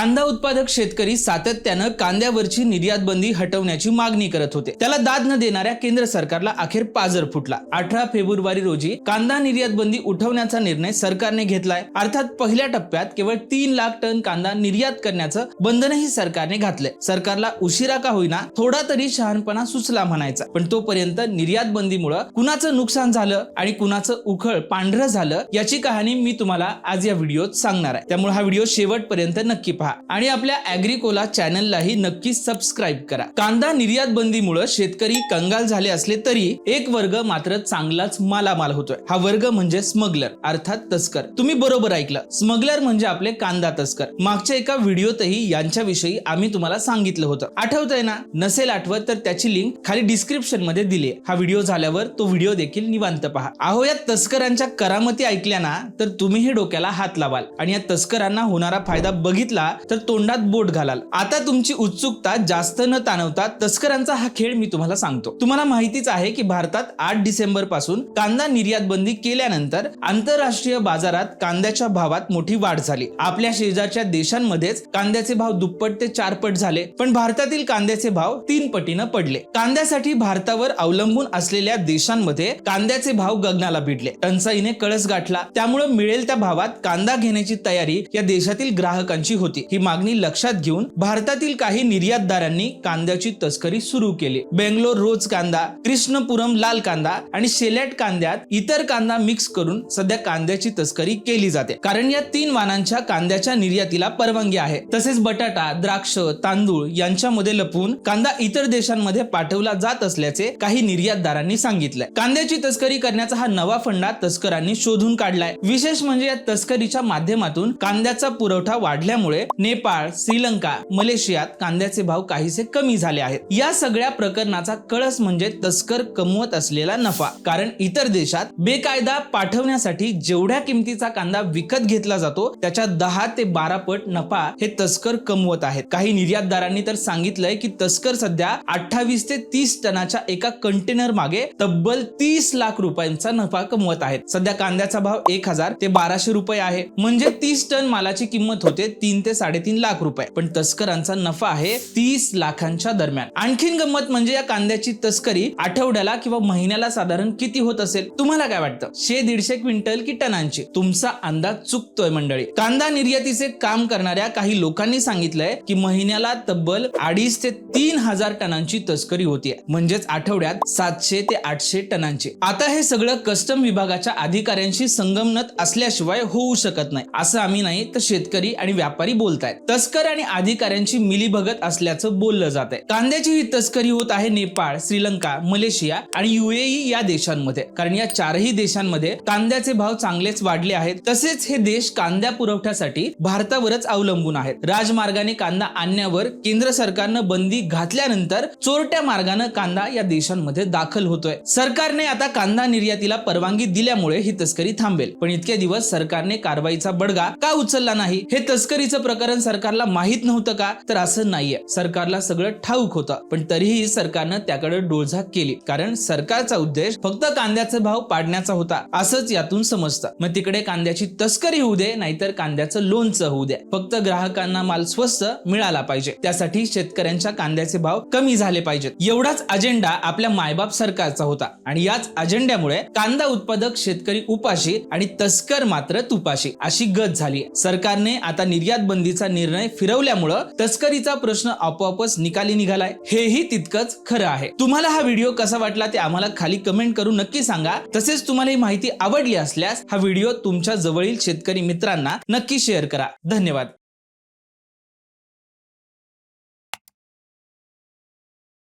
कांदा उत्पादक शेतकरी सातत्यानं कांद्यावरची निर्यात बंदी हटवण्याची मागणी करत होते. त्याला दाद न देणाऱ्या केंद्र सरकारला अखेर पाजर फुटला. अठरा फेब्रुवारी रोजी कांदा निर्यात बंदी उठवण्याचा निर्णय सरकारने घेतलाय. अर्थात पहिल्या टप्प्यात केवळ तीन लाख टन कांदा निर्यात करण्याचं बंधनही सरकारने घातलंय. सरकारला उशिरा का होईना थोडा तरी शहाणपणा सुचला म्हणायचा. पण तोपर्यंत निर्यात बंदीमुळे कुणाचं नुकसान झालं आणि कुणाचं उखळ पांढरं झालं याची कहाणी मी तुम्हाला आज या व्हिडिओत सांगणार आहे. त्यामुळे हा व्हिडिओ शेवटपर्यंत नक्की पहा. आणि आपल्या अॅग्रिकोला चॅनललाही नक्की सबस्क्राईब करा. कांदा निर्यात बंदीमुळे शेतकरी कंगाल झाले असले तरी एक वर्ग मात्र चांगलाच मालामाल होतोय. हा वर्ग म्हणजे स्मगलर अर्थात तस्कर. तुम्ही बरोबर ऐकलं. स्मगलर म्हणजे आपले कांदा तस्कर. मागच्या एका व्हिडिओतही यांच्याविषयी आम्ही तुम्हाला सांगितलं होतं. आठवतंय ना? नसेल आठवत तर त्याची लिंक खाली डिस्क्रिप्शनमध्ये दिली हा व्हिडिओ झाल्यावर तो व्हिडिओ देखील निवांत पहा. अहो या तस्करांच्या करामती ऐकल्या ना तर तुम्हीही डोक्याला हात लावाल. आणि या तस्करांना होणारा फायदा बघितला तर तोंडात बोट घालाल. आता तुमची उत्सुकता जास्त न ताणवता तस्करांचा हा खेळ मी तुम्हाला सांगतो. तुम्हाला माहितीच आहे की भारतात आठ डिसेंबरपासून कांदा निर्यात बंदी केल्यानंतर आंतरराष्ट्रीय बाजारात कांद्याच्या भावात मोठी वाढ झाली. आपल्या शेजारच्या देशांमध्येच कांद्याचे भाव दुप्पट ते चारपट झाले पण भारतातील कांद्याचे भाव तीन पटीनं पडले. कांद्यासाठी भारतावर अवलंबून असलेल्या देशांमध्ये कांद्याचे भाव गगनाला भिडले. टंचाईने कळस गाठला. त्यामुळे मिळेल त्या भावात कांदा घेण्याची तयारी या देशातील ग्राहकांची होती. ही मागणी लक्षात घेऊन भारतातील काही निर्यातदारांनी कांद्याची तस्करी सुरू केली. बेंगलोर रोज कांदा कृष्णपुरम लाल कांदा आणि शेलॅट कांद्यात इतर कांदा मिक्स करून सध्या कांद्याची तस्करी केली जाते. कारण या तीन वाणांच्या कांद्याच्या निर्यातीला परवानगी आहे. तसेच बटाटा द्राक्ष तांदूळ यांच्यामध्ये लपवून कांदा इतर देशांमध्ये पाठवला जात असल्याचे काही निर्यातदारांनी सांगितलंय. कांद्याची तस्करी करण्याचा हा नवा फंडा तस्करांनी शोधून काढलाय. विशेष म्हणजे या तस्करीच्या माध्यमातून कांद्याचा पुरवठा वाढल्यामुळे नेपाळ श्रीलंका मलेशियात कांद्याचे भाव काहीसे कमी झाले आहेत. या सगळ्या प्रकरणाचा कळस म्हणजे तस्कर कमवत असलेला नफा. कारण इतर देशात बेकायदा पाठवण्यासाठी जेवढ्या किमतीचा कांदा विकत घेतला जातो त्याच्या दहा ते बारा पट नफा हे तस्कर कमवत आहेत. काही निर्यातदारांनी तर सांगितलंय की तस्कर सध्या अठ्ठावीस ते तीस टनाच्या एका कंटेनर मागे तब्बल तीस लाख रुपयांचा नफा कमवत आहेत. सध्या कांद्याचा भाव एक हजार ते बाराशे रुपये आहे. म्हणजे तीस टन मालाची किंमत होते तीन ते साडेतीन लाख रुपये. पण तस्करांचा नफा आहे तीस लाखांच्या दरम्यान. आणखीन गंमत म्हणजे या कांद्याची तस्करी आठवड्याला किंवा महिन्याला साधारण किती होत असेल? तुम्हाला काय वाटतं? शे दीडशे क्विंटल की टनांची? तुमचा अंदाज चुकतोय मंडळी. कांदा निर्यातीचे काम करणाऱ्या काही लोकांनी सांगितलंय की महिन्याला तब्बल अडीच ते तीन हजार टनांची तस्करी होतीये. म्हणजेच आठवड्यात सातशे ते आठशे टनांची. आता हे सगळं कस्टम विभागाच्या अधिकाऱ्यांशी संगमनत असल्याशिवाय होऊ शकत नाही. असं आम्ही नाही तर शेतकरी आणि व्यापारी बोलतायत. तस्कर आणि अधिकाऱ्यांची मिलीभगत असल्याचं बोललं जात आहे कांद्याची ही तस्करी होत आहे नेपाळ श्रीलंका मलेशिया आणि युएई या देशांमध्ये. कारण या चारही देशांमध्ये कांद्याचे भाव चांगलेच वाढले आहेत. तसेच हे देश कांद्या पुरवठ्यासाठी भारतावरच अवलंबून आहेत. राजमार्गाने कांदा आणण्यावर केंद्र सरकारनं बंदी घातल्यानंतर चोरट्या मार्गानं कांदा या देशांमध्ये दाखल होतोय. सरकारने आता कांदा निर्यातीला परवानगी दिल्यामुळे ही तस्करी थांबेल. पण इतके दिवस सरकारने कारवाईचा बडगा का उचलला नाही? हे तस्करीचं प्रकरण सरकारला माहीत नव्हतं का? तर असं नाहीये. सरकारला सगळं ठाऊक होतं. पण तरीही सरकारनं त्याकडे डोळझाक केली. कारण सरकारचा उद्देश फक्त कांद्याचा भाव पाडण्याचा होता. असंच यातून समजतं. मग तिकडे कांद्याची तस्करी होऊ दे नाहीतर कांद्याचं लोणचं होऊ दे. फक्त ग्राहकांना माल स्वस्त मिळाला पाहिजे. त्यासाठी शेतकऱ्यांच्या कांद्याचे भाव कमी झाले पाहिजेत. एवढाच अजेंडा आपल्या मायबाप सरकारचा होता. आणि याच अजेंड्यामुळे कांदा उत्पादक शेतकरी उपाशी आणि तस्कर मात्र तुपाशी अशी गत झाली सरकारने आता निर्यात बंदी बंदीचा निर्णय फिरवल्यामुळं तस्करीचा प्रश्न आपोआपच निकाली निघालाय. हेही तितकंच खरं आहे. तुम्हाला हा व्हिडिओ कसा वाटला ते आम्हाला खाली कमेंट करून नक्की सांगा. तसेच तुम्हाला ही माहिती आवडली असल्यास हा व्हिडिओ तुमच्या जवळील शेतकरी मित्रांना नक्की शेअर करा. धन्यवाद.